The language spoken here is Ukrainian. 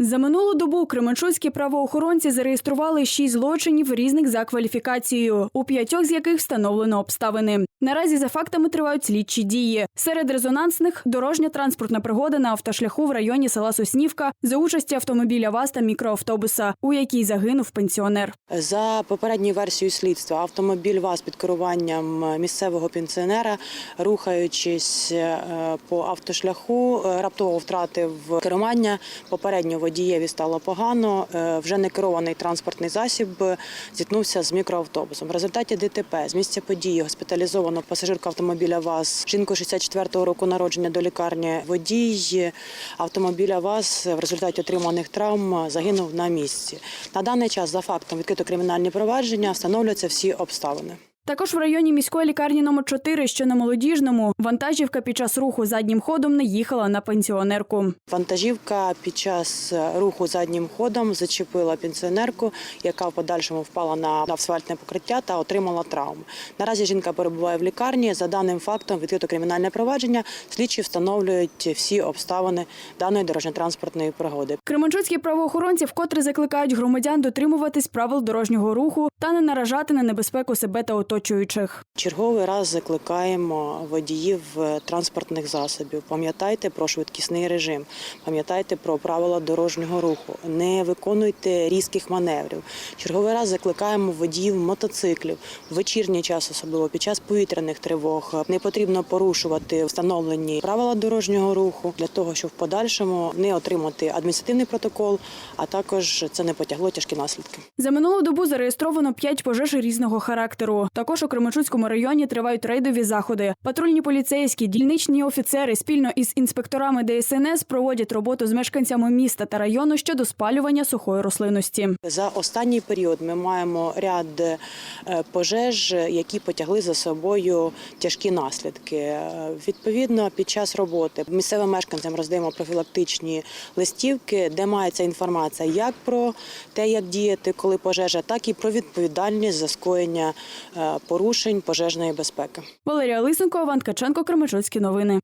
За минулу добу кременчуцькі правоохоронці зареєстрували шість злочинів різних за кваліфікацією, у п'ятьох з яких встановлено обставини. Наразі за фактами тривають слідчі дії. Серед резонансних дорожня транспортна пригода на автошляху в районі села Соснівка за участі автомобіля ВАЗ та мікроавтобуса, у якій загинув пенсіонер. За попередньою версією слідства, автомобіль ВАЗ під керуванням місцевого пенсіонера, рухаючись е, по автошляху, е, раптово втратив керування. Попередньо водієві стало погано. е, Вже не керований транспортний засіб е, зіткнувся з мікроавтобусом. В результаті ДТП з місця події госпіталізовано пасажирка автомобіля ВАЗ, жінку 64-го року народження до лікарні. Водій автомобіля ВАЗ в результаті отриманих травм загинув на місці. На даний час за фактом відкрито кримінальні провадження, встановлюються всі обставини. Також в районі міської лікарні номер 4, що на молодіжному, вантажівка під час руху заднім ходом не їхала на пенсіонерку. Вантажівка під час руху заднім ходом зачепила пенсіонерку, яка в подальшому впала на асфальтне покриття та отримала травму. Наразі жінка перебуває в лікарні. За даним фактом відкрито кримінальне провадження. Слідчі встановлюють всі обставини даної дорожньо-транспортної пригоди. Кременчуцькі правоохоронці вкотре закликають громадян дотримуватись правил дорожнього руху та не наражати на небезпеку себе та оточуючих. Черговий раз закликаємо водіїв е, транспортних засобів. Пам'ятайте про швидкісний режим, пам'ятайте про правила дорожнього руху. Не виконуйте різких маневрів. Черговий раз закликаємо водіїв мотоциклів в вечірній час, особливо під час повітряних тривог. Не потрібно порушувати встановлені правила дорожнього руху для того, щоб в подальшому не отримати адміністративний протокол, а також це не потягло тяжкі наслідки. За минулу добу зареєстровано п'ять пожеж різного характеру. Також у Кременчуцькому районі тривають рейдові заходи. Патрульні поліцейські, дільничні офіцери спільно із інспекторами ДСНС проводять роботу з мешканцями міста та району щодо спалювання сухої рослинності. За останній період ми маємо ряд е, пожеж, які потягли за собою тяжкі наслідки. Е, Відповідно, під час роботи місцевим мешканцям роздаємо профілактичні листівки, де мається інформація як про те, як діяти, коли пожежа, так і про відповідальність за скоєння е, порушень пожежної безпеки. Валерія Лисенко, Іван Ткаченко, Кременчуцькі новини.